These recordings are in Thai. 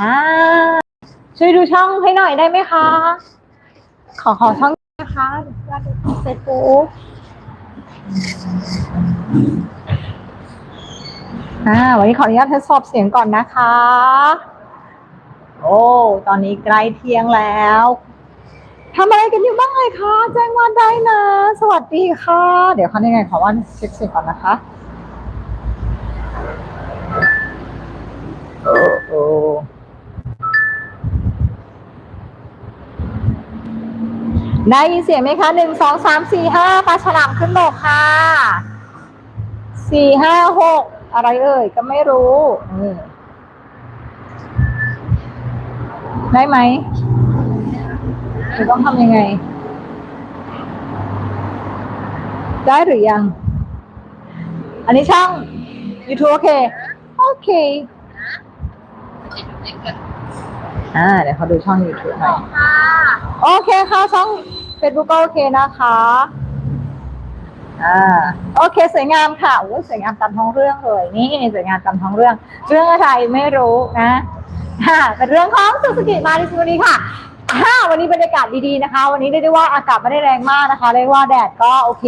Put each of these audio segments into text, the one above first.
อ่าช่วยดูช่องให้หน่อยได้ไหมคะ ขอขอช่องนะคะเฟซบุ๊กอ่าวันนี้ขออนุญาตทดสอบเสียงก่อนนะคะ โอ้ ตอนนี้ใกล้เที่ยงแล้วทำอะไรกันอยู่บ้างเลยคะแจ้งวันได้นะ สวัสดีค่ะ เดี๋ยวคันยังไงขอวันเช็คเสียงก่อนนะคะโอ้โอ้ ได้ยินเสียงไหมคะหนึ่งสองสามสี่ห้าปลาฉลามขึ้นบกค่ะสี่ห้าหกอะไรเอ่ยก็ไม่รู้ได้ไหมหรือต้องทำยังไง ได้หรือยัง อันนี้ช่าง YouTube โอเค โอเค อ่าเดี๋ยวเขาดูช่อง YouTube หน่อยโอเคค่ะช่อง Facebook ก็โอเคนะคะอ่าโอเค สวยงามค่ะโอ้ยสวยงามตามท้องเรื่องเลยนี่สวยงามตามท้องเรื่อง เรื่องอะไรไม่รู้นะค่ะเป็นเรื่องของสุสกิมาดิสวันนี้ค่ะอ่าวันนี้บรรยากาศดีๆนะคะ วันนี้เรียกได้ว่าอากาศไม่ได้แรงมากนะคะเรียกว่าแดดก็โอเค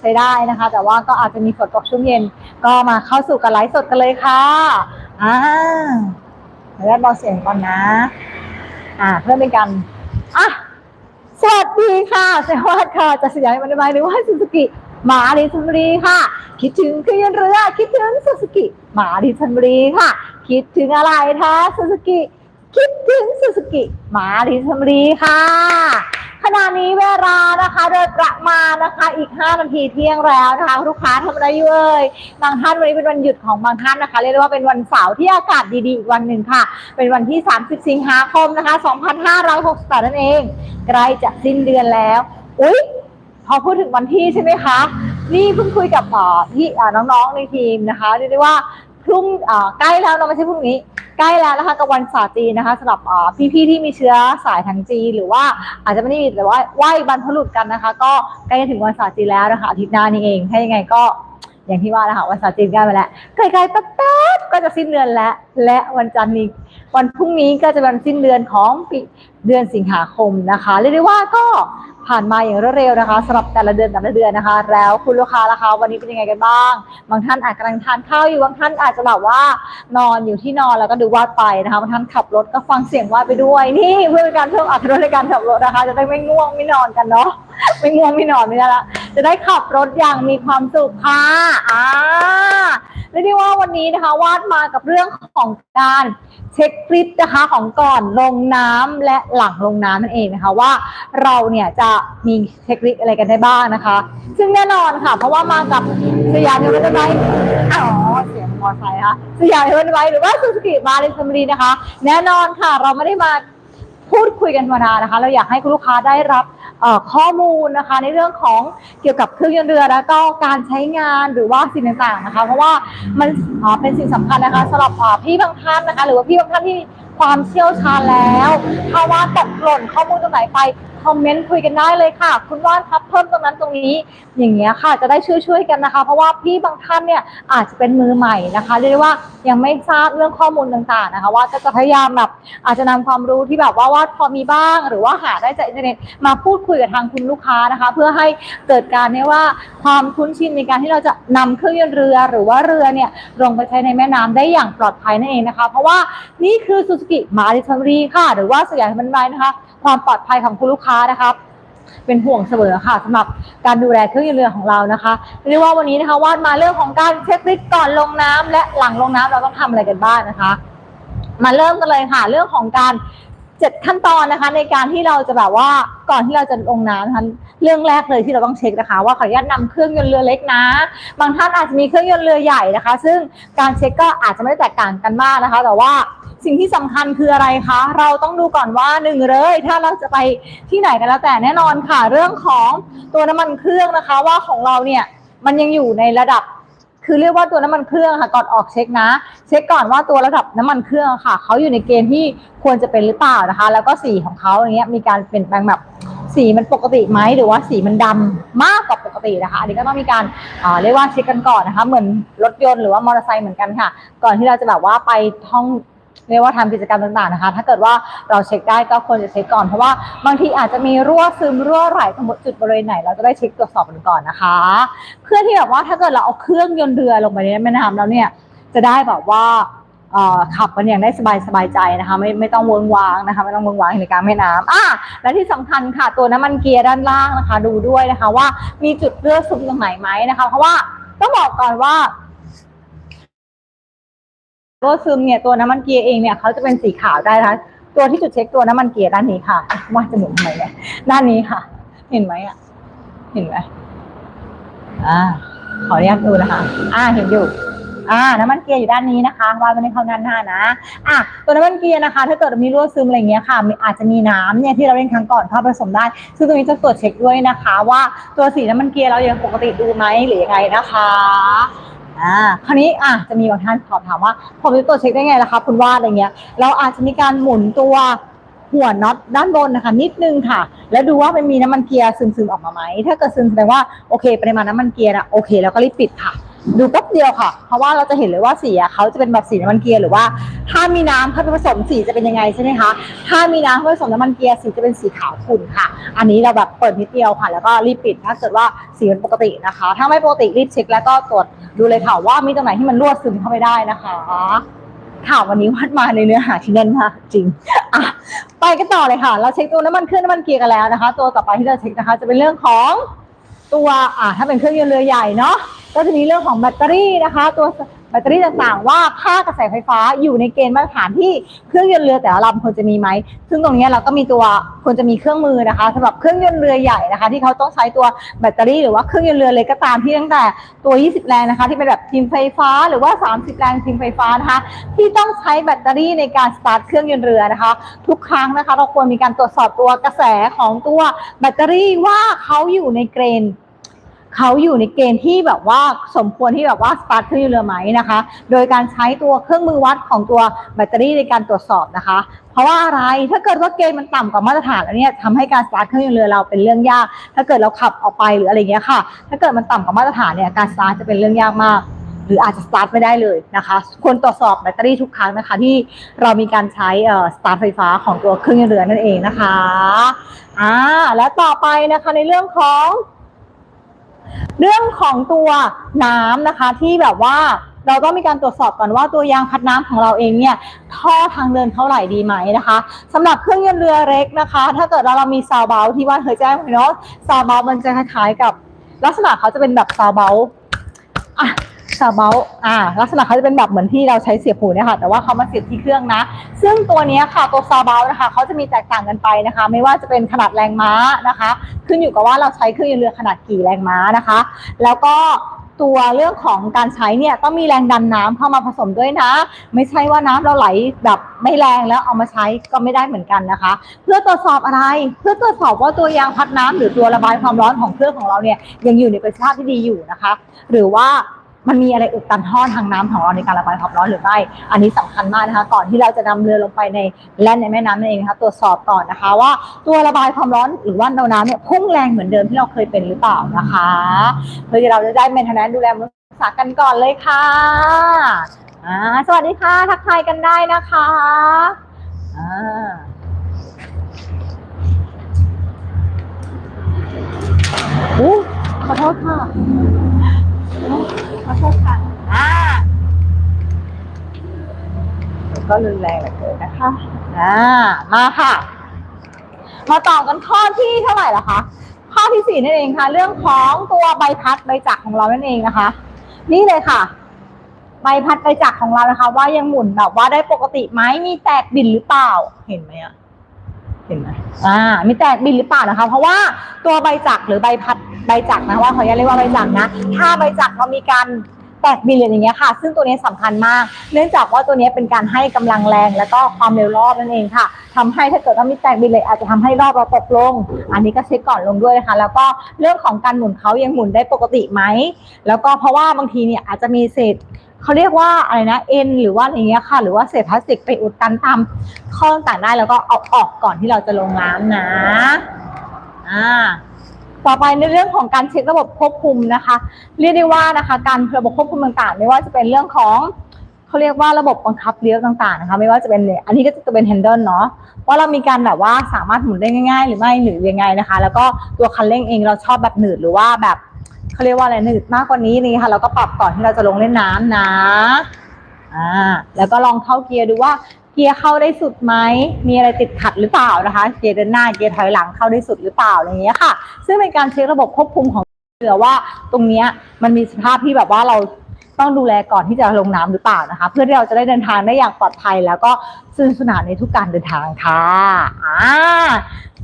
ใช้ได้นะคะ แต่ว่าก็อาจจะมีฝนตกช่วงเย็น ก็มาเข้าสู่กันไลฟ์สดกันเลยค่ะอ่า เดี๋ยวเราเสียงก่อนนะ อ่า เพื่อเป็นการอะสวัสดีค่ะสวัสดีค่ะจะสยามมันไมหรือว่าซูซูกิหมาดิชลบุรีค่ะ คิดถึงเครื่องเรือ คิดถึงซูซูกิหมาดิชลบุรีค่ะ คิดถึงอะไรคะซูซูกิคิดถึงซูซูกิหมาดิชลบุรีค่ะ ขณะนี้เวลานะคะโดยประมาณนะคะอีก 5 นาทีเที่ยงแล้วนะคะลูกค้าทำอะไรอยู่เอ่ยบางท่านวันนี้เป็นวันหยุดของบางท่านนะคะเรียกได้ว่าเป็นวันเสาร์ที่อากาศดีๆอีกวันหนึ่งค่ะ เป็นวันที่ 30 สิงหาคมนะคะ2568นั่นเองใกล้จะสิ้นเดือนแล้วอุ๊ยพอพูดถึงวันที่ใช่ไหมคะ นี่เพิ่งคุยกับเอ่อพี่น้องๆในทีมนะคะเรียกได้ว่า พรุ่งใกล้แล้วเราไม่ใช่พรุ่งนี้ ใกล้แล้วนะคะกับวันศาสตร์จีนนะคะสำหรับพี่ๆที่มีเชื้อสายทางจีนหรือว่าอาจจะไม่ได้มีแต่ว่าไหว้บรรพบุรุษกันนะคะ ก็ใกล้จะถึงวันศาสตร์จีนแล้วนะคะอาทิตย์หน้านี่เองถ้ายังไงก็อย่างที่ว่านะคะวันศาสตร์จีนใกล้มาแล้วใกล้ๆแป๊บๆก็จะสิ้นเดือนแล้ว และวันจันทร์นี้วันพรุ่งนี้ก็จะเป็นสิ้นเดือนของปี เดือนสิงหาคมนะคะเรียกได้ว่าก็ผ่านมาอย่างรวดเร็วนะคะสำหรับแต่ละเดือนแต่ละเดือนนะคะ แล้วคุณลูกค้าล่ะคะ วันนี้เป็นยังไงกันบ้าง บางท่านอาจกำลังทานข้าวอยู่บางท่านอาจจะแบบว่านอนอยู่ที่นอนแล้วก็ดูวาดไปนะคะบางท่านขับรถก็ฟังเสียงวาดไปด้วย นี่เพื่อเป็นการเพิ่มอรรถรสในการขับรถนะคะ จะได้ไม่ง่วงไม่นอนกันเนาะไม่ง่วงไม่นอนไม่ได้ละจะได้ขับรถอย่างมีความสุขค่ะอ่า เรียกได้ว่าวันนี้นะคะวาดมากับเรื่องของการเช็คคลิปนะคะของก่อนลงน้ำและหลังลงน้ำนั่นเองนะคะว่าเราเนี่ยจะมีเทคนิคอะไรกันได้บ้างนะคะ ซึ่งแน่นอนค่ะ เพราะว่ามากับสยามยูนิเวอร์ไซต์อ๋อเสียงมอไซค์ค่ะสยามยูนิเวอร์ไซต์หรือว่าซูซูกิมาริสมรีนะคะ แน่นอนค่ะเราไม่ได้มาพูดคุยกันธรรมดานะคะ เราอยากให้คุณลูกค้าได้รับ ข้อมูลนะคะ ในเรื่องของเกี่ยวกับเครื่องยนต์เรือ แล้วก็การใช้งานหรือว่าสิ่งต่างๆนะคะ เพราะว่ามันเป็นสิ่งสำคัญนะคะสำหรับพี่บางท่านนะคะ หรือว่าพี่บางท่านที่ความเชี่ยวชาญแล้ว ถ้าว่าตกหล่นข้อมูลตรงไหนไป คอมเมนต์คุยกันได้เลยค่ะ คุณว่านครับเพิ่มตรงนั้นตรงนี้ อย่างเงี้ยค่ะ จะได้ช่วยช่วยกันนะคะ เพราะว่าพี่บางท่านเนี่ยอาจจะเป็นมือใหม่นะคะเรียกได้ว่ายังไม่ทราบเรื่องข้อมูลต่างๆนะคะ ว่าก็จะพยายามแบบอาจจะนำความรู้ที่แบบว่าว่าพอมีบ้าง หรือว่าหาได้จากอินเทอร์เน็ตมาพูดคุยกับทางคุณลูกค้านะคะ เพื่อให้เกิดการเนี่ยว่าความคุ้นชินในการที่เราจะนำเครื่องยนต์เรือหรือว่าเรือเนี่ยลงไปใช้ในแม่น้ำได้อย่างปลอดภัยนั่นเองนะคะ เพราะว่านี่คือซูซูกิมาริทัมรีค่ะ หรือว่าสยามมันไนะคะ ความปลอดภัยของคุณลูกค้านะคะเป็นห่วงเสมอค่ะสำหรับการดูแลเครื่องยนต์เรือของเรานะคะเรียกว่าวันนี้นะคะวาดมาเรื่องของการเช็คลิสต์ก่อนลงน้ำและหลังลงน้ำเราต้องทำอะไรกันบ้างนะคะ มาเริ่มกันเลยค่ะ เรื่องของการ จ็ดขั้นตอนนะคะในการที่เราจะแบบว่าก่อนที่เราจะลงน้ำนะคะเรื่องแรกเลยที่เราต้องเช็คนะคะ ว่าขออนุญาตนำเครื่องยนต์เรือเล็กนะ บางท่านอาจจะมีเครื่องยนต์เรือใหญ่นะคะ ซึ่งการเช็คก็อาจจะไม่ได้แตกต่างกันมากนะคะ แต่ว่าสิ่งที่สำคัญคืออะไรคะ เราต้องดูก่อนว่าหนึ่งเลย ถ้าเราจะไปที่ไหนกันแล้วแต่แน่นอนค่ะ เรื่องของตัวน้ำมันเครื่องนะคะ ว่าของเราเนี่ยมันยังอยู่ในระดับ คือเรียกว่าตัวน้ำมันเครื่องค่ะก่อนออกเช็คนะ เช็คก่อนว่าตัวระดับน้ำมันเครื่องค่ะเขาอยู่ในเกณฑ์ที่ควรจะเป็นหรือเปล่านะคะ แล้วก็สีของเขาอย่างเงี้ยมีการเปลี่ยนแปลงแบบสีมันปกติไหมหรือว่าสีมันดำมากกว่าปกตินะคะ อันนี้ก็ต้องมีการอ่อเรียกว่าเช็คกันก่อนนะคะ เหมือนรถยนต์หรือว่ามอเตอร์ไซค์เหมือนกันค่ะ ก่อนที่เราจะแบบว่าไปท่อง เรียกว่าทำกิจกรรมต่างๆนะคะ ถ้าเกิดว่าเราเช็คได้ก็ควรจะเช็คก่อนเพราะว่าบางทีอาจจะมีรั่วซึมรั่วไหลตรงจุดบริเวณไหนเราจะได้เช็คตรวจสอบกันก่อนนะคะ เพื่อที่แบบว่าถ้าเกิดเราเอาเครื่องยนต์เรือลงไปในแม่น้ำแล้วเนี่ยจะได้แบบว่าขับกันอย่างได้สบายสบายใจนะคะไม่ไม่ต้องวิงวางนะคะไม่ต้องวิงวางในกลารแม่น้ำอะและที่สำคัญค่ะตัวน้ำมันเกียร์ด้านล่างนะคะ ดูด้วยนะคะว่ามีจุดเลือดซึมตรงไหนไหมนะคะ เพราะว่าต้องบอกก่อนว่า ตัวซึมเนี่ยตัวน้ำมันเกียร์เองเนี่ยเขาจะเป็นสีขาวได้นะคะตัวที่จุดเช็คตัวน้ำมันเกียร์ด้านนี้ค่ะ ว่าจะหมุนทำไมเนี่ยด้านนี้ค่ะ เห็นไหมอะ เห็นไหมอ่าขออนุญาตดูนะคะ อ่าเห็นอยู่อ่าน้ำมันเกียร์อยู่ด้านนี้นะคะวางไว้ในเข้าด้านหน้านะอะตัวน้ำมันเกียร์นะคะ ถ้าเกิดมีรั่วซึมอะไรเงี้ยค่ะอาจจะมีน้ำเนี่ยที่เราเล่นครั้งก่อนเข้าผสมได้ ซึ่งตรงนี้จะตรวจเช็คด้วยนะคะ ว่าตัวสีน้ำมันเกียร์เรายังปกติดูไหมหรือยังไงนะคะ อ่าคราวนี้อะจะมีบางท่านสอบถามว่า ผมจะตรวจเช็คได้ไงล่ะคะคุณวาดอะไรเงี้ย เราอาจจะมีการหมุนตัวหัวน็อตด้านบนนะคะ นิดนึงค่ะ แล้วดูว่ามันมีน้ำมันเกียร์ซึมๆออกมาไหมถ้าเกิดซึมแสดงว่าโอเคปริมาณน้ำมันเกียร์นะโอเค แล้วก็รีบปิดค่ะ ดูแป๊บเดียวค่ะ เพราะว่าเราจะเห็นเลยว่าสีเขาจะเป็นแบบสีน้ำมันเกียร์หรือว่า ถ้ามีน้ำเข้าไปผสมสีจะเป็นยังไงใช่ไหมคะถ้ามีน้ำเข้าไปผสมน้ำมันเกียร์สีจะเป็นสีขาวขุ่นค่ะ อันนี้เราแบบเปิดนิดเดียวค่ะ แล้วก็รีบปิดถ้าเกิดว่าสีมันปกตินะคะ ถ้าไม่ปกติรีบเช็คแล้วก็ตรวจดูเลยค่ะว่ามีตรงไหนที่มันรั่วซึมเข้าไปได้นะคะข่าววันนี้วัดมาในเนื้อหาที่แน่นมากจริงอะไปกันต่อเลยค่ะ เราเช็คตัวน้ำมันเครื่องน้ำมันเกียร์กันแล้วนะคะ ตัวต่อไปที่เราเช็คนะคะ จะเป็นเรื่องของตัวอ่าถ้าเป็นเครื่องยนต์เรือใหญ่เนาะ ก็จะมีเรื่องของแบตเตอรี่นะคะ ตัวแบตเตอรี่ต่างๆ ว่าค่ากระแสไฟฟ้าอยู่ในเกณฑ์มาตรฐานที่เครื่องยนต์เรือแต่ละลำควรจะมีไหม ซึ่งตรงนี้เราก็มีตัวควรจะมีเครื่องมือนะคะสำหรับเครื่องยนต์เรือใหญ่นะคะ ที่เขาต้องใช้ตัวแบตเตอรี่หรือว่าเครื่องยนต์เรือเล็กก็ตามที่ตั้งแต่ตัว 20 แรงนะคะ ที่เป็นแบบทีมไฟฟ้าหรือว่า 30 แรงทีมไฟฟ้านะคะ ที่ต้องใช้แบตเตอรี่ในการสตาร์ทเครื่องยนต์เรือนะคะ ทุกครั้งนะคะ เราควรมีการตรวจสอบตัวกระแสของตัวแบตเตอรี่ว่าเขาอยู่ในเกณฑ์ เขาอยู่ในเกณฑ์ที่แบบว่าสมควรที่แบบว่าสตาร์ทเครื่องยนต์เรือไหมนะคะ โดยการใช้ตัวเครื่องมือวัดของตัวแบตเตอรี่ในการตรวจสอบนะคะ เพราะว่าอะไรถ้าเกิดว่าเกณฑ์มันต่ำกว่ามาตรฐานแล้วเนี่ยทำให้การสตาร์ทเครื่องยนต์เรือเราเป็นเรื่องยาก ถ้าเกิดเราขับออกไปหรืออะไรเงี้ยค่ะ ถ้าเกิดมันต่ำกว่ามาตรฐานเนี่ยการสตาร์ทจะเป็นเรื่องยากมากหรืออาจจะสตาร์ทไม่ได้เลยนะคะควรตรวจสอบแบตเตอรี่ทุกครั้งนะคะ ที่เรามีการใช้เอ่อสตาร์ทไฟฟ้าของตัวเครื่องยนต์เรือนั่นเองนะคะอ่าและต่อไปนะคะในเรื่องของ เรื่องของตัวน้ำนะคะที่แบบว่าเราต้องมีการตรวจสอบก่อนว่าตัวยางพัดน้ำของเราเองเนี่ยท่อทางเดินเท่าไหร่ดีไหมนะคะสำหรับเครื่องยนต์เรือเล็กนะคะ ถ้าเกิดเราเรามีซาวเบลที่ว่าเคยแจ้งไปเนาะซาวเบลมันจะคล้ายๆกับลักษณะเขาจะเป็นแบบซาวเบลาเบลอ่าลักษณะเขาจะเป็นแบบเหมือนที่เราใช้เสียบหูเนี่ยค่ะ แต่ว่าเขามาเสียบที่เครื่องนะ ซึ่งตัวนี้ค่ะตัวซาเบลนะคะเขาจะมีแตกต่างกันไปนะคะ ไม่ว่าจะเป็นขนาดแรงม้านะคะ ขึ้นอยู่กับว่าเราใช้เครื่องยนต์เรือขนาดกี่แรงม้านะคะ แล้วก็ตัวเรื่องของการใช้เนี่ยต้องมีแรงดันน้ำเข้ามาผสมด้วยนะ ไม่ใช่ว่าน้ำเราไหลแบบไม่แรงแล้วเอามาใช้ก็ไม่ได้เหมือนกันนะคะ เพื่อตรวจสอบอะไร เพื่อตรวจสอบว่าตัวยางพัดน้ำหรือตัวระบายความร้อนของเครื่องของเราเนี่ยยังอยู่ในประสิทธิภาพที่ดีอยู่นะคะ หรือว่า มันมีอะไรอุดตันท่อทางน้ำของเราในการระบายความร้อนหรือไม่ อันนี้สำคัญมากนะคะ ก่อนที่เราจะนำเรือลงไปในแล่นในแม่น้ำนั่นเองนะคะตรวจสอบก่อนนะคะ ว่าตัวระบายความร้อนหรือว่าเราน้ำเนี่ยพุ่งแรงเหมือนเดิมที่เราเคยเป็นหรือเปล่านะคะ เพื่อที่เราจะได้เมนเทนแนนดูแลรักษากันก่อนเลยค่ะอ่าสวัสดีค่ะ ทักทายกันได้นะคะอ่าอู้ขอโทษค่ะ ขอโทษค่ะอ่าก็รุนแรงเหลือเกินนะคะ อ่า มาค่ะ มาต่อกันข้อที่เท่าไหร่ละคะ ข้อที่สี่นั่นเองค่ะ เรื่องของตัวใบพัดใบจักรของเรานั่นเองนะคะ นี่เลยค่ะ ใบพัดใบจักรของเรานะคะ ว่ายังหมุนแบบว่าได้ปกติไหมมีแตกบินหรือเปล่า เห็นไหมอะเห็นไหม อ่ามีแตกบินหรือเปล่านะคะ เพราะว่าตัวใบจักรหรือใบพัดใบจักรนะว่าขออนุญาตเรียกว่าใบจักรนะ ถ้าใบจักรเรามีการแตกบินหรืออย่างเงี้ยค่ะ ซึ่งตัวนี้สำคัญมาก เนื่องจากว่าตัวนี้เป็นการให้กำลังแรงแล้วก็ความเร็วรอบนั่นเองค่ะทำให้ถ้าเกิดว่ามีแตกบินเลยอาจจะทำให้รอบเราตกลง อันนี้ก็เช็คก่อนลงด้วยนะคะ แล้วก็เรื่องของการหมุนเขายังหมุนได้ปกติไหม แล้วก็เพราะว่าบางทีเนี่ยอาจจะมีเศษ เขาเรียกว่าอะไรนะเอ็นหรือว่าอะไรเงี้ยค่ะ หรือว่าเศษพลาสติกไปอุดตันตามข้อต่างได้แล้วก็เอาออกก่อนที่เราจะลงน้ำนะอ่าต่อไปในเรื่องของการเช็คระบบควบคุมนะคะ เรียกได้ว่านะคะ การระบบควบคุมต่างๆ ไม่ว่าจะเป็นเรื่องของเขาเรียกว่าระบบบังคับเลี้ยวต่างๆนะคะ ไม่ว่าจะเป็นเนี่ยอันนี้ก็จะเป็น handle เนาะว่าเรามีการแบบว่าสามารถหมุนได้ง่าย ๆ หรือไม่หรือยังไงนะคะ แล้วก็ตัวคันเร่งเองเราชอบแบบหนืดหรือว่าแบบ เขาเรียกว่าอะไรหนืดมากกว่านี้นี่ค่ะ เราก็ปรับก่อนที่เราจะลงเล่นน้ำนะอ่าแล้วก็ลองเข้าเกียร์ดูว่าเกียร์เข้าได้สุดไหม มีอะไรติดขัดหรือเปล่านะคะ เกียร์เดินหน้า เกียร์ถอยหลังเข้าได้สุดหรือเปล่าอะไรอย่างเงี้ยค่ะ ซึ่งเป็นการเช็คระบบควบคุมของเรือว่าตรงเนี้ยมันมีสภาพที่แบบว่าเราต้องดูแลก่อนที่จะลงน้ำหรือเปล่านะคะ เพื่อที่เราจะได้เดินทางได้อย่างปลอดภัย แล้วก็สนุกสนานในทุกการเดินทางค่ะอ่า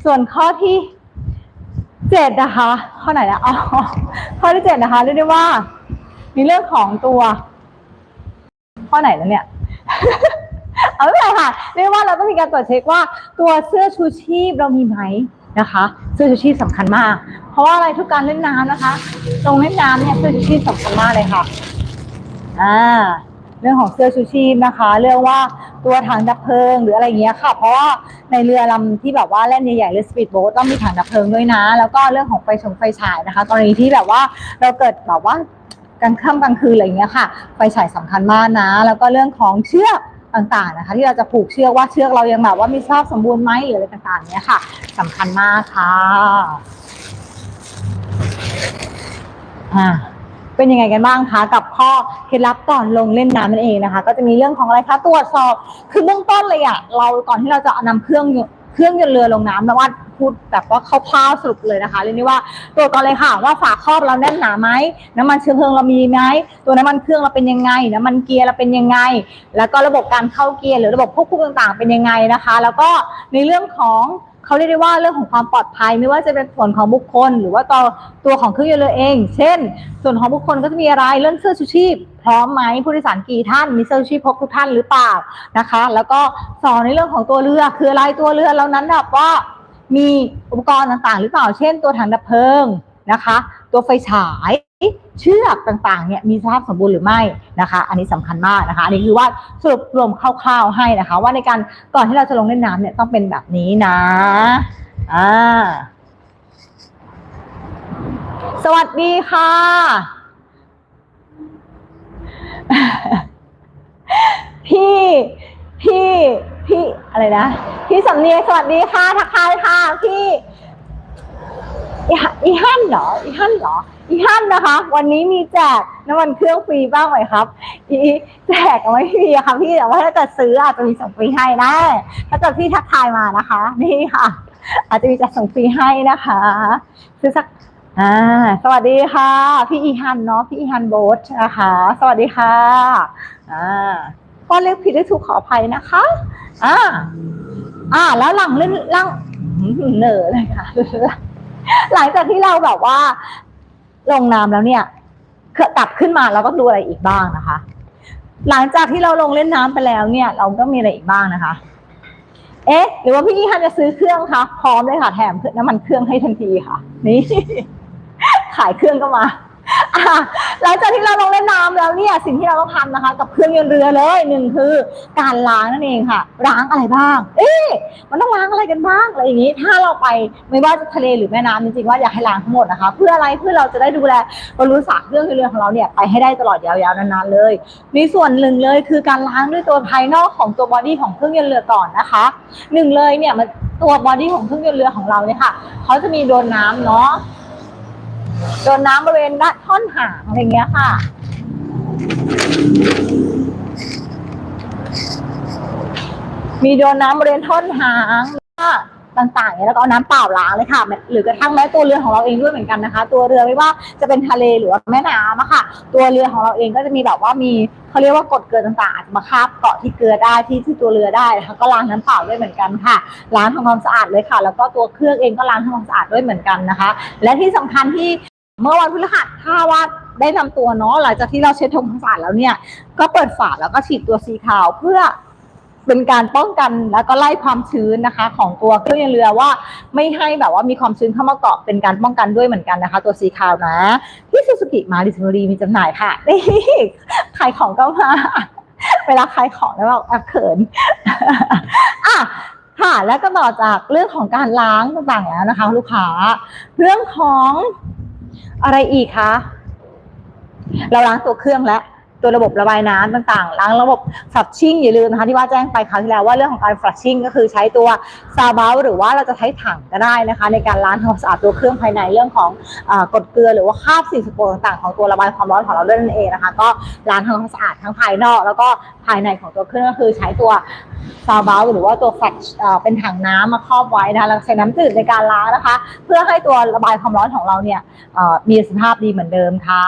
ส่วนข้อที่ เจ็ดนะคะ ข้อไหนนะอ๋อข้อที่เจ็ดนะคะเรียกได้ว่ามีเรื่องของตัว ข้อไหนแล้วเนี่ย เอาไม่เป็นไรค่ะเรียกว่าเราต้องมีการตรวจเช็คว่า ตัวเสื้อชูชีพเรามีไหมนะคะ เสื้อชูชีพสำคัญมาก เพราะว่าอะไรทุกการเล่นน้ำนะคะ ตรงเล่นน้ำเนี่ยเสื้อชูชีพสำคัญมากเลยค่ะ อ่า เรื่องของเสื้อชูชีพนะคะ เรื่องว่าตัวถังดับเพลิงหรืออะไรเงี้ยค่ะ เพราะว่าในเรือลำที่แบบว่าแล่นใหญ่ๆหรือสปีดโบ๊ทต้องมีถังดับเพลิงด้วยนะ แล้วก็เรื่องของไฟชงไฟฉายนะคะกรณีที่แบบว่าเราเกิดแบบว่ากลางค่ำกลางคืนอะไรเงี้ยค่ะ ไฟฉายสำคัญมากนะ แล้วก็เรื่องของเชือกต่างๆนะคะที่เราจะผูกเชือกว่าเชือกเรายังแบบว่ามีสภาพสมบูรณ์ไหมหรืออะไรต่างๆเนี้ยค่ะสำคัญมากค่ะอ่า เป็นยังไงกันบ้างคะกับข้อเคล็ดลับก่อนลงเล่นน้ำนั่นเองนะคะ ก็จะมีเรื่องของอะไรคะตรวจสอบคือเบื้องต้นเลยอะเราก่อนที่เราจะเอานำเครื่องยนต์เครื่องยนต์เรือลงน้ำนะว่าพูดแบบว่าคร่าวๆสรุปเลยนะคะเรียกได้ว่าตรวจก่อนเลยค่ะ ว่าฝาครอบเราแน่นหนาไหมน้ำมันเชื้อเพลิงเรามีไหมตัวน้ำมันเครื่องเราเป็นยังไงน้ำมันเกียร์เราเป็นยังไง แล้วก็ระบบการเข้าเกียร์หรือระบบควบคุมต่างๆ เป็นยังไงนะคะ แล้วก็ในเรื่องของ เขาเรียกได้ว่าเรื่องของความปลอดภัยไม่ว่าจะเป็นส่วนของบุคคล หรือว่าตัวตัวของเครื่องยนต์เรือเอง เช่น ส่วนของบุคคลก็จะมีอะไรเรื่องเสื้อชูชีพ พร้อมไหมผู้โดยสารกี่ท่านมีเสื้อชูชีพพกทุกท่านหรือเปล่านะคะ แล้วก็สอนในเรื่องของตัวเรือคืออะไรตัวเรือเรานั้นแบบว่ามีอุปกรณ์ต่างๆ หรือเปล่า เช่น ตัวถังดับเพลิงนะคะ ตัวไฟฉาย เชือกต่างๆเนี่ยมีสภาพสมบูรณ์หรือไม่นะคะ อันนี้สำคัญมากนะคะอันนี้คือว่าสรุปรวมคร่าวๆให้นะคะ ว่าในการก่อนที่เราจะลงเล่นน้ำเนี่ยต้องเป็นแบบนี้นะอ่าสวัสดีค่ะ พี่พี่พี่อะไรนะ พี่สำเนียงสวัสดีค่ะทักทายค่ะพี่อีฮอีฮั่นเหรออีฮั่นเหรอ อีฮั่นนะคะ วันนี้มีแจกน้ำมันเครื่องฟรีบ้างไหมครับ อีแจกไม่ฟรีค่ะพี่แต่ว่าถ้าเกิดซื้ออาจจะมีส่งฟรีให้นะ ถ้าเกิดพี่ทักทายมานะคะ นี่ค่ะ อาจจะมีจัดส่งฟรีให้นะคะซื้อสักอ่าสวัสดีค่ะ พี่อีฮันเนาะพี่อีฮันโบสนะคะ สวัสดีค่ะอ่าก็เรียกผิดได้ถูกขออภัยนะคะอ่าอ่า แล้วหลังเล่นหลังเหนอเลยค่ะหลังจากที่เราแบบว่า ลงน้ำแล้วเนี่ยกลับขึ้นมาเราก็ดูอะไรอีกบ้างนะคะ หลังจากที่เราลงเล่นน้ำไปแล้วเนี่ย เราก็มีอะไรอีกบ้างนะคะ เอ๊ะ หรือว่าพี่ฮันจะซื้อเครื่องคะพร้อมเลยค่ะแถมน้ำมันเครื่องให้ทันทีค่ะ นี่ขายเครื่องก็มา อะหลังจากที่เราลงเล่นน้ำแล้วเนี่ยสิ่งที่เราต้องทำนะคะ กับเครื่องยนต์เรือเลยหนึ่งคือ การล้างนั่นเองค่ะล้างอะไรบ้าง เอ๊ะมันต้องล้างอะไรกันบ้างอะไรอย่างนี้ ถ้าเราไปไม่ว่าจะทะเลหรือแม่น้ำจริงๆว่าอยากให้ล้างทั้งหมดนะคะ เพื่ออะไรเพื่อเราจะได้ดูแลบำรุงสาเครื่องยนต์เรือของเราเนี่ยไปให้ได้ตลอดยาวๆนานๆเลย มีส่วนหนึ่งเลยคือการล้างด้วยตัวภายนอกของตัวบอดี้ของเครื่องยนต์เรือก่อนนะคะหนึ่งเลยเนี่ยมันตัวบอดี้ของเครื่องยนต์เรือของเราเนี่ยค่ะเขาจะมีโดนน้ำเนาะ โดนน้ำบริเวณด้านท่อนหางอะไรเงี้ยค่ะ มีโดนน้ำบริเวณท่อนหางต่างๆเนี่ยแล้วก็เอาน้ำเปล่าล้างเลยค่ะ หรือกระทั่งแม้ตัวเรือของเราเองด้วยเหมือนกันนะคะ ตัวเรือไม่ว่าจะเป็นทะเลหรือว่าแม่น้ำอะค่ะ ตัวเรือของเราเองก็จะมีแบบว่ามีเขาเรียกว่ากดเกลือต่างๆอาจจะมาคาบเกาะที่เกลือได้ที่ที่ตัวเรือได้นะคะก็ล้างน้ำเปล่าด้วยเหมือนกันค่ะล้างทำความสะอาดเลยค่ะ แล้วก็ตัวเครื่องเองก็ล้างทำความสะอาดด้วยเหมือนกันนะคะ และที่สำคัญที่ เมื่อวันพฤหัสถ้าว่าได้นำตัวเนาะหลังจากที่เราเช็ดทำความสะอาดแล้วเนี่ย ก็เปิดฝาแล้วก็ฉีดตัวสีขาวเพื่อเป็นการป้องกันแล้วก็ไล่ความชื้นนะคะ ของตัวเครื่องยนต์เรือว่าไม่ให้แบบว่ามีความชื้นเข้ามาเกาะเป็นการป้องกันด้วยเหมือนกันนะคะ ตัวสีขาวนะ ที่ซูซูกิมาดิสบุรีมีจำหน่ายค่ะนี่ขายของก็มาเวลาขายของแล้วแบบแอบเขินอะค่ะแล้วก็ต่อจากเรื่องของการล้างต่างๆแล้วนะคะ ลูกค้า เรื่องของ อะไรอีกคะ เราล้างตัวเครื่องแล้ว ตัวระบบระบายน้ำต่างๆล้างระบบ flushing อย่าลืมนะคะที่ว่าแจ้งไปคราวที่แล้วว่าเรื่องของการ flushing ก็คือใช้ตัวซาบาหรือว่าเราจะใช้ถังก็ได้นะคะ ในการล้างทำความสะอาดตัวเครื่องภายในเรื่องของอกดเกลือหรือว่าคราบสิ่งสกปรกต่างๆ ของตัวระบายความร้อนของเราด้วยนั่นเองนะคะ ก็ล้างทำความสะอาดทั้งภายนอก แล้วก็ภายในของตัวเครื่องก็คือใช้ตัวซาบาหรือว่าตัวแฟลชเป็นถังน้ำมาครอบไว้นะคะแล้วใช้น้ำจืดในการล้างนะคะ เพื่อให้ตัวระบายความร้อนของเราเนี่ยมีสภาพดีเหมือนเดิมค่ะ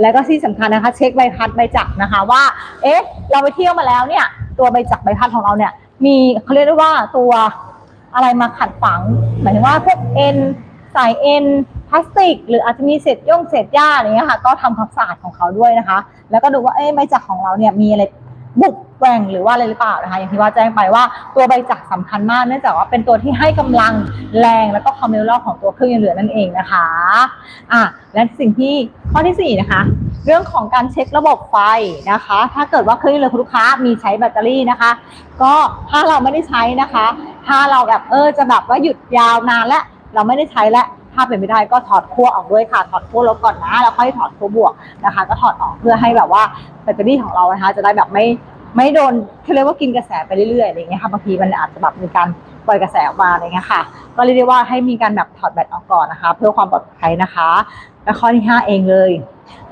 แล้วก็ที่สำคัญนะคะ เช็คใบพัดใบจักรนะคะว่า เอ๊ะ เราไปเที่ยวมาแล้วเนี่ย ตัวใบจักรใบพัดของเราเนี่ย มีเขาเรียกได้ว่าตัวอะไรมาขัดฝัง หมายถึงว่าพวกเอ็นสายเอ็นพลาสติก หรืออาจจะมีเศษย่งเศษหญ้าอะไรเงี้ยค่ะ ก็ทำความสะอาดของเขาด้วยนะคะ แล้วก็ดูว่าเอ๊ะใบจักรของเราเนี่ยมีอะไรบุบแหว่งหรือว่าอะไรหรือเปล่านะคะ อย่างที่ว่าแจ้งไปว่าตัวใบจักรสำคัญมากเนื่องจากว่าเป็นตัวที่ให้กำลังแรงแล้วก็ความเร็วรอบของตัวเครื่องยนต์เรือนั่นเองนะคะอะและสิ่งที่ข้อที่สี่นะคะ เรื่องของการเช็คระบบไฟนะคะ ถ้าเกิดว่าเครื่องยนเรือคุณลูกค้ามีใช้แบตเตอรี่นะคะ ก็ถ้าเราไม่ได้ใช้นะคะ ถ้าเราแบบเออจะแบบว่าหยุดยาวนานแล้วเราไม่ได้ใช้แล้วถ้าเป็นไม่ได้ก็ถอดขั้วออกด้วยค่ะ ถอดขั้วลบก่อนนะ แล้วค่อยถอดขั้วบวกนะคะ ก็ถอดออกเพื่อให้แบบว่าแบตเตอรี่ของเรานะคะ จะได้แบบไม่ไม่โดนเขาเรียกว่ากินกระแสไปเรื่อยๆอะไรอย่างเงี้ยค่ะบางทีมันอาจจะแบบมีการปล่อยกระแสออกมาอะไรเงี้ยค่ะ ก็เรียกได้ว่าให้มีการแบบถอดแบตออกก่อนนะคะ เพื่อความปลอดภัยนะคะ และข้อที่ห้าเองเลย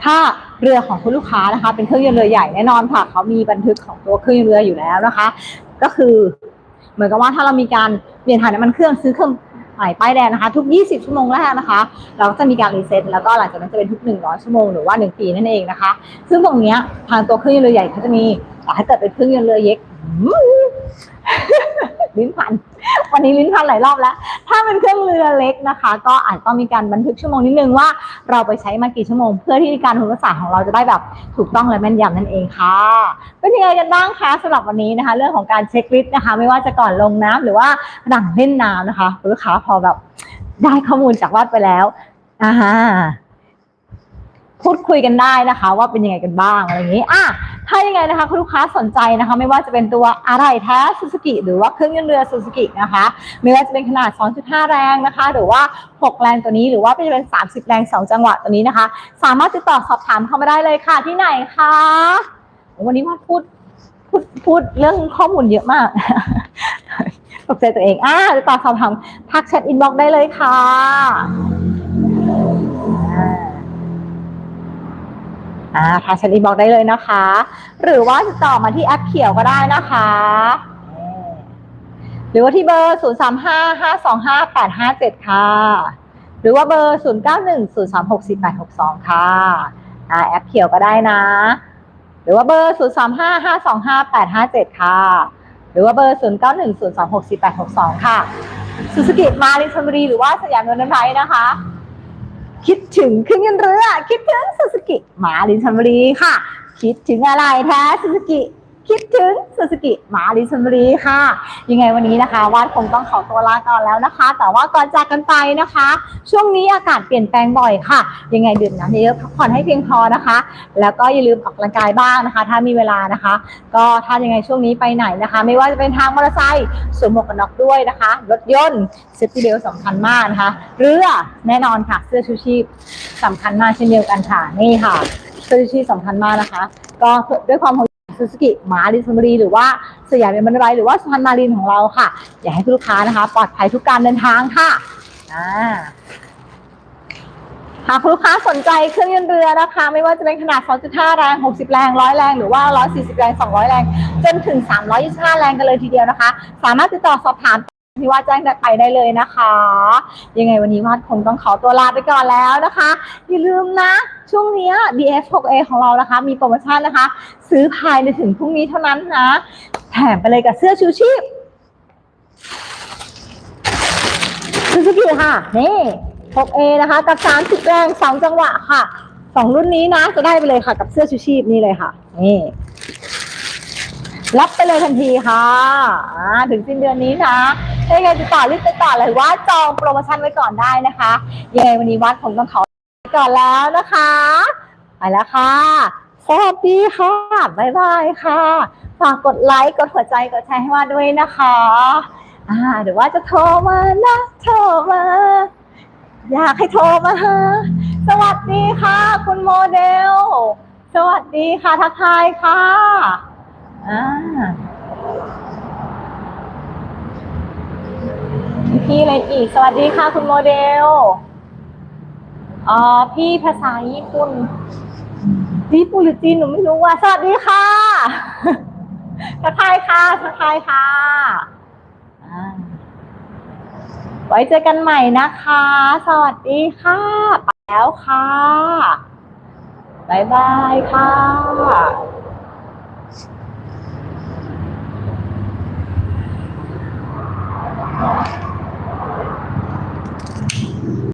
ถ้าเรือของคุณลูกค้านะคะ เป็นเครื่องยนต์เรือใหญ่แน่นอนค่ะเขามีบันทึกของตัวเครื่องยนต์เรืออยู่แล้วนะคะ ก็คือเหมือนกับว่าถ้าเรามีการเปลี่ยนถ่ายน้ำมันเครื่องซื้อเครื่องใหม่ป้ายแดงนะคะ ทุก 20 ชั่วโมงแรกนะคะ เราก็จะมีการรีเซ็ตแล้วก็หลังจากนั้นจะเป็นทุก 100 ชั่วโมงหรือว่า 1 ปีนั่นเองนะคะ ซึ่งตรงเนี้ยทางตัวเครื่องยนต์เรือใหญ่เขาจะมีแต่ถ้าเกิดเป็นเครื่องยนต์เรือเล็ก ลิ้นพัน วันนี้ลิ้นพันหลายรอบแล้ว ถ้าเป็นเครื่องเรือเล็กนะคะ ก็อาจต้องมีการบันทึกชั่วโมงนิดนึงว่าเราไปใช้มากี่ชั่วโมง เพื่อที่การทำความสะอาของเราจะได้แบบถูกต้องและแม่นยำนั่นเองค่ะ เป็นยังไงกันบ้างคะสำหรับวันนี้นะคะ เรื่องของการเช็คลิสต์นะคะ ไม่ว่าจะก่อนลงน้ำหรือว่าหลังเล่นน้ำนะคะลูกค้าพอแบบได้ข้อมูลจากวัดไปแล้วอ่า พูดคุยกันได้นะคะ ว่าเป็นยังไงกันบ้างอะไรอย่างนี้อะถ้ายังไงนะคะคุณลูกค้าสนใจนะคะ ไม่ว่าจะเป็นตัวอะไรแท้ซูซูกิหรือว่าเครื่องยนต์เรือซูซูกินะคะ ไม่ว่าจะเป็นขนาด 2.5 แรงนะคะ หรือว่า 6 แรงตัวนี้หรือว่าจะเป็น 30 แรง 2 จังหวะตัวนี้นะคะ สามารถติดต่อสอบถามเข้ามาได้เลยค่ะที่ไหนคะวันนี้ว่าพูดพูดพูดเรื่องข้อมูลเยอะมากตกใจตัวเองอ่าติดต่อสอบถามทักแชทอินบ็อกซ์ได้เลยค่ะอ่า อ่าทางชันอีบอกได้เลยนะคะ หรือว่าติดต่อมาที่แอปเขียวก็ได้นะคะ หรือว่าที่เบอร์ 0 3 5 5 2 5 8 5 7 ค่ะ หรือว่าเบอร์ 0 9 1 0 3 6 4 8 6 2 ค่ะอ่าแอปเขียวก็ได้นะ หรือว่าเบอร์ 0 3 5 5 2 5 8 5 7 ค่ะ หรือว่าเบอร์ 0 9 1 0 3 6 4 8 6 2 ค่ะสุสกิมาลินชลบุรีหรือว่าสยามนนทไทยนะคะ คิดถึงขึ้นเงินเรือ คิดถึงซูซูกิ มาลินชลบุรีค่ะ คิดถึงอะไรแท้ซูซูกิ คิดถึงซูซูกิมาลิชลบุรีค่ะ ยังไงวันนี้นะคะวาดคงต้องขอตัวลาก่อนแล้วนะคะ แต่ว่าก่อนจากกันไปนะคะ ช่วงนี้อากาศเปลี่ยนแปลงบ่อยค่ะ ยังไงดื่มน้ำเยอะพักผ่อนให้เพียงพอนะคะ แล้วก็อย่าลืมออกกำลังกายบ้างนะคะ ถ้ามีเวลานะคะ ก็ถ้ายังไงช่วงนี้ไปไหนนะคะ ไม่ว่าจะเป็นทางมอเตอร์ไซค์สวมหมวกกันน็อกด้วยนะคะ รถยนต์เซฟตี้เบลสำคัญมากนะคะเรือแน่นอนค่ะเสื้อชูชีพสำคัญมากเช่นเดียวกันค่ะนี่ค่ะเสื้อชูชีพสำคัญมากนะคะ ก็ด้วยความ ซูซูกิมารินสมรีหรือว่าสยามเอ็มบันไบหรือว่าสุพรรณมารินของเราค่ะ อยากให้ลูกค้านะคะ ปลอดภัยทุกการเดินทางค่ะอ่าหากลูกค้าสนใจเครื่องยนต์เรือนะคะ ไม่ว่าจะเป็นขนาด 2.5 แรง 60 แรง 100 แรง หรือว่า 140 แรง 200 แรง จนถึง 325 แรงกันเลยทีเดียวนะคะ สามารถติดต่อสอบถาม ที่ว่าแจ้งไปได้เลยนะคะ ยังไงวันนี้วาดคงต้องขอตัวลาไปก่อนแล้วนะคะ อย่าลืมนะ ช่วงนี้ DF6A ของเรานะคะ มีโปรโมชั่นนะคะ ซื้อภายในถึงพรุ่งนี้เท่านั้นนะ แถมไปเลยกับเสื้อชูชีพซูซูกิค่ะ นี่ 6A นะคะ กับ 30 แรง 2 จังหวะค่ะสองรุ่นนี้นะ จะได้ไปเลยค่ะ กับเสื้อชูชีพนี่เลยค่ะ นี่ รับไปเลยทันทีค่ะอ่าถึงสิ้นเดือนนี้นะถ้ายังไงติดต่อรีบติดต่อเลยว่าจองโปรโมชั่นไว้ก่อนได้นะคะยังไงวันนี้วัดผมต้องขอไปก่อนแล้วนะคะไปแล้วค่ะสวัสดีค่ะบ๊ายบายค่ะฝากกดไลค์กดหัวใจกดแชร์ให้ว่าด้วยนะคะอ่าเดี๋ยวว่าจะโทรมานะโทรมาอยากให้โทรมาหาสวัสดีค่ะ คุณโมเดล สวัสดีค่ะทักทายค่ะ พี่เลนอีก สวัสดีค่ะคุณโมเดลอ๋อพี่ภาษาญี่ปุ่นญี่ปุ่นหรือจีนหนูไม่รู้ว่า สวัสดีค่ะทักทายค่ะทักทายค่ะ ไว้เจอกันใหม่นะคะ สวัสดีค่ะ ไปแล้วค่ะบายบายค่ะอ๋อ